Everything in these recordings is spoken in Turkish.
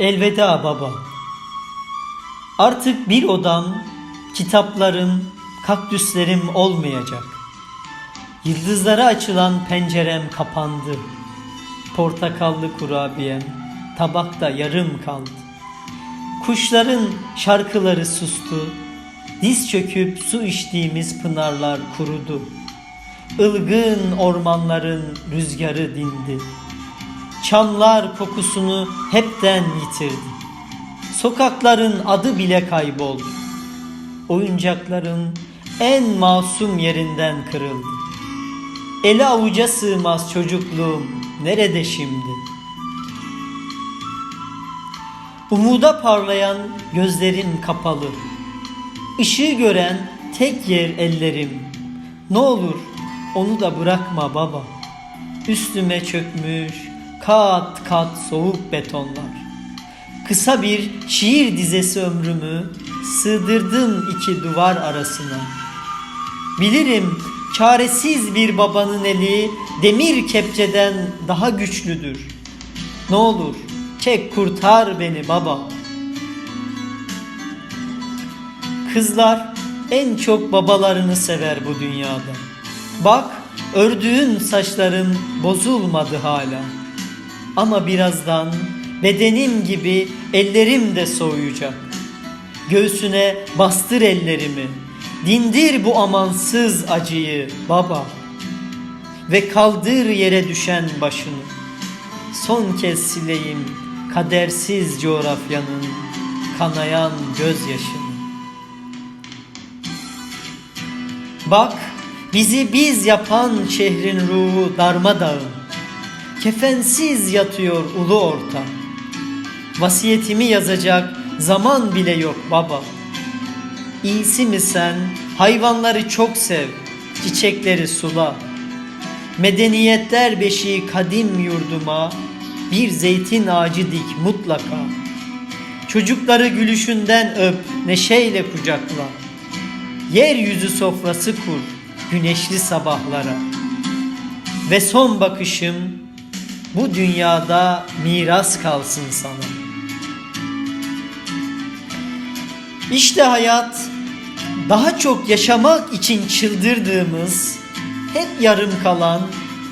Elveda baba. Artık bir odam, kitaplarım, kaktüslerim olmayacak. Yıldızlara açılan pencerem kapandı. Portakallı kurabiyem tabakta yarım kaldı. Kuşların şarkıları sustu. Diz çöküp su içtiğimiz pınarlar kurudu. Ilgın ormanların rüzgarı dindi. Çamlar kokusunu hepten yitirdi. Sokakların adı bile kayboldu. Oyuncakların en masum yerinden kırıldı. Ele avuca sığmaz çocukluğum nerede şimdi? Umuda parlayan gözlerim kapalı. Işığı gören tek yer ellerim. Ne olur onu da bırakma baba. Üstüme çökmüş kat kat soğuk betonlar. Kısa bir şiir dizesi ömrümü sığdırdım iki duvar arasına. Bilirim çaresiz bir babanın eli demir kepçeden daha güçlüdür. Ne olur çek kurtar beni baba. Kızlar en çok babalarını sever bu dünyada. Bak ördüğün saçların bozulmadı hala. Ama birazdan bedenim gibi ellerim de soğuyacak. Göğsüne bastır ellerimi. Dindir bu amansız acıyı baba. Ve kaldır yere düşen başını. Son kez sileyim kadersiz coğrafyanın kanayan gözyaşını. Bak bizi biz yapan şehrin ruhu darmadağın. Kefensiz yatıyor ulu orta. Vasiyetimi yazacak zaman bile yok baba. İyisi mi sen hayvanları çok sev, çiçekleri sula. Medeniyetler beşiği kadim yurduma bir zeytin ağacı dik mutlaka. Çocukları gülüşünden öp, neşeyle kucakla. Yeryüzü sofrası kur güneşli sabahlara. Ve son bakışım bu dünyada miras kalsın sana. İşte hayat daha çok yaşamak için çıldırdığımız, hep yarım kalan,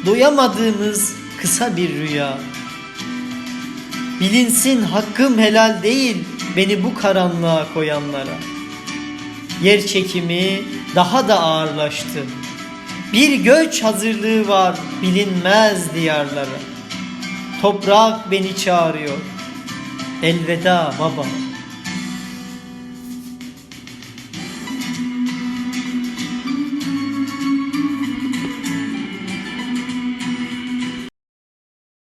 doyamadığımız kısa bir rüya. Bilinsin hakkım helal değil beni bu karanlığa koyanlara. Yer çekimi daha da ağırlaştı. Bir göç hazırlığı var bilinmez diyarlara. Toprak beni çağırıyor. Elveda baba.